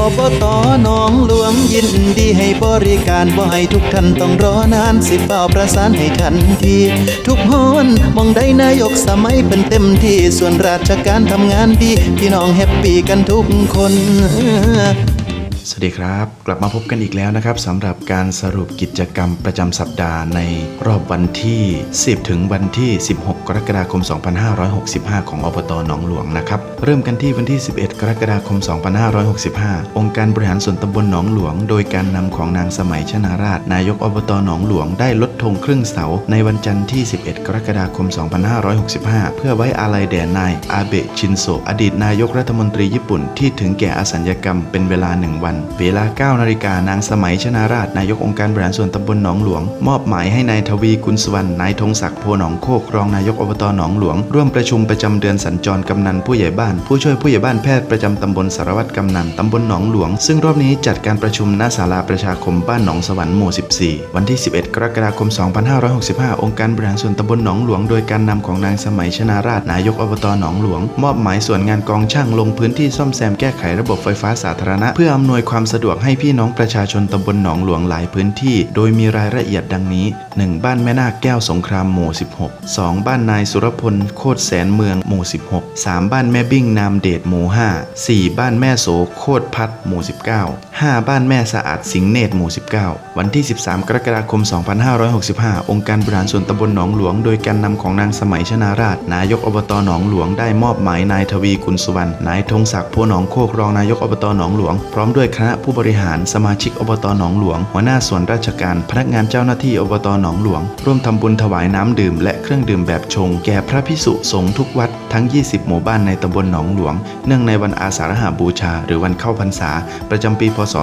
อบตหนองหลวงยินดีให้บริการบ่ให้ทุกท่านต้องรอนานสิเป้าประสานให้ทันที ทุกฮอนมองได้นายกสมัยเป็นเต็มที่ส่วนราชการทำงานดี พี่น้องแฮปปี้กันทุกคน สวัสดีครับ กลับมาพบกันอีกแล้วนะครับสำหรับการสรุปกิจกรรมประจำสัปดาห์ในรอบวันที่ 10 ถึงวันที่ 16 กรกฎาคม 2565 ของอบตหนองหลวงนะครับเริ่มกันที่วันที่ 11 กรกฎาคม 2565 องค์การบริหารส่วนตำบลหนองหลวง โดยการนำของนางสมัยชนาราช นายกอบตหนองหลวงได้ลดธงครึ่งเสาในวันจันทร์ที่ 11 กรกฎาคม 2565 เพื่อไว้อาลัยแด่นายอาเบะชินโซอดีตนายกรัฐมนตรีญี่ปุ่นที่ถึงแก่อสัญญกรรมเป็นเวลาหนึ่งวันเวลา 9 นาฬิกานางสมัยชนาราชนายกองค์การบริหารส่วนตำบลหนองหลวง มอบหมายให้นายทวีกุลสวรรณนายธงศักดิ์โพหนองโคกรองนายกอบตหนองหลวง ร่วมประชุมประจำเดือนสัญจรกำนันผู้ใหญ่บ้าน ผู้ช่วยผู้ใหญ่บ้านแพทย์ประจำตำบลสารวัตรกำนันตำบลหนองหลวง ซึ่งรอบนี้จัดการประชุมณศาลาประชาคมบ้านหนองสวรรค์หมู่ 14 วันที่ 11 กรกฎาคม 2565 องค์การบริหารส่วนตำบลหนองหลวง โดยการนำของนางสมัยชนาราชนายกอบตหนองหลวง มอบหมายส่วนงานกองช่างลงพื้นที่ซ่อมแซมแก้ไขระบบไฟฟ้าสาธารณะเพื่ออำนวยความสะดวกให้พี่น้องประชาชนตำบลหนองหลวงหลายพื้นที่ โดยมีรายละเอียดดังนี้ 1. บ้านแม่นาคแก้วสงครามหมู่ 16 2. บ้านนายสุรพลโคตรแสนเมืองหมู่ 16 3. บ้านแม่บิ้งนามเดชหมู่ 5 4. บ้านแม่โสโคตรพัดหมู่ 19 5. บ้านแม่สะอาดสิงห์เนตรหมู่ 19 วันที่ 13 กรกฎาคม 2565 องค์การบริหารส่วนตำบลหนองหลวง โดยการนำของนางสมัยชนาราช นายกอบตหนองหลวงได้มอบหมายนายทวีกุลสุวรรณนายธงศักดิ์โพหนองโคกรองนายกอบตหนองหลวง พร้อมด้วยคณะผู้บริหารสมาชิกอบตหนองหลวง หัวหน้าส่วนราชการ พนักงานเจ้าหน้าที่อบตหนองหลวง ร่วมทำบุญถวายน้ำดื่ม และเครื่องดื่มแบบชง แก่พระพิสุสงฆ์ทุกวัดทั้ง 20 หมู่บ้านในตำบลหนองหลวง เนื่องในวันอาสาฬหบูชา หรือวันเข้าพรรษา ประจำปีพศ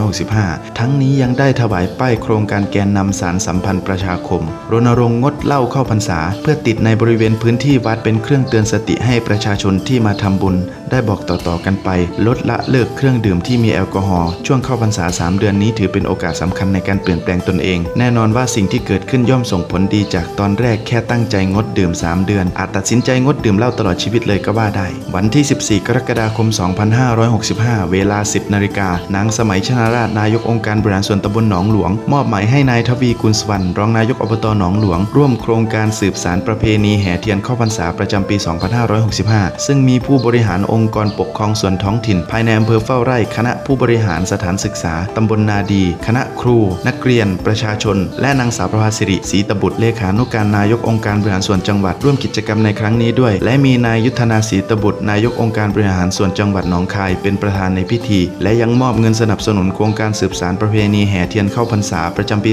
2565 ทั้งนี้ยังได้ถวายป้ายโครงการแกนนำสารสัมพันธ์ประชาคม รณรงค์งดเหล้าเข้าพรรษา เพื่อติดในบริเวณพื้นที่วัดเป็นเครื่องเตือนสติให้ประชาชนที่มาทำบุญ ได้บอกต่อๆกันไป ลดละเลิกเครื่องดื่มที่มีแอลกอฮอล์ช่วงเข้าพรรษา 3 เดือนนี้ถือเป็นโอกาสสำคัญในการเปลี่ยนแปลงตนเอง แน่นอนว่าสิ่งที่เกิดขึ้นย่อมส่งผลดีจากตอนแรกแค่ตั้งใจงดดื่ม 3 เดือน อาจตัดสินใจงดดื่มเหล้าตลอดชีวิตเลยก็ว่าได้ วันที่ 14 กรกฎาคม 2565 เวลา 10 นาฬิกา นางสมัยชนาราชนายกองค์การบริหารส่วนตำบลหนองหลวง มอบหมายให้นายทวีกุลสวรรณรองนายกอบตหนองหลวง ร่วมโครงการสืบสารประเพณีแห่เทียนเข้าพรรษาประจำปี 2565 ซึ่งมีผู้บริหารองค์กรปกครองส่วนท้องถิ่น ภายในอำเภอเฝ้าไร่คณะผู้บริหารสถานศึกษาตำบลนาดี คณะครู นักเรียน ประชาชน และนางสาวประภาสิริศรีตบุตรเลขานุการนายกองค์การบริหารส่วนจังหวัดร่วมกิจกรรมในครั้งนี้ด้วย และมีนายยุทธนาศรีตบุตรนายกองค์การบริหารส่วนจังหวัดหนองคายเป็นประธานในพิธี และยังมอบเงินสนับสนุนโครงการสืบสารประเพณีแห่เทียนเข้าพรรษาประจำปี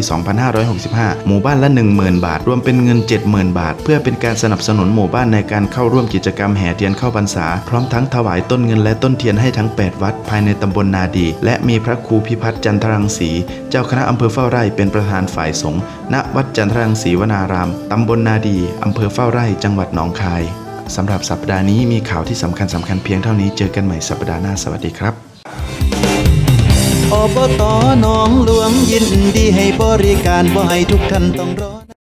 2565 หมู่บ้านละ 10,000 บาท รวมเป็นเงิน 70,000 บาท เพื่อเป็นการสนับสนุนหมู่บ้านในการเข้าร่วมกิจกรรมแห่เทียนเข้าพรรษา พร้อมทั้งถวายต้นเงินและต้นเทียนให้ทั้ง 8 วัดภายในตำบลนาดี และมีพระครูพิพัฒน์จันทรังสี เจ้าคณะอำเภอเฝ้าไร่เป็นประธานฝ่ายสงฆ์ณวัดจันทรังสีวนาราม ตำบลนาดี อำเภอเฝ้าไร่จังหวัดหนองคายสำหรับสัปดาห์นี้มีข่าวที่สำคัญสำคัญเพียงเท่านี้เจอกันใหม่สัปดาห์หน้าสวัสดีครับอบตหนองหลวงยินดีให้บริการบ่ให้ทุกท่านต้องรอ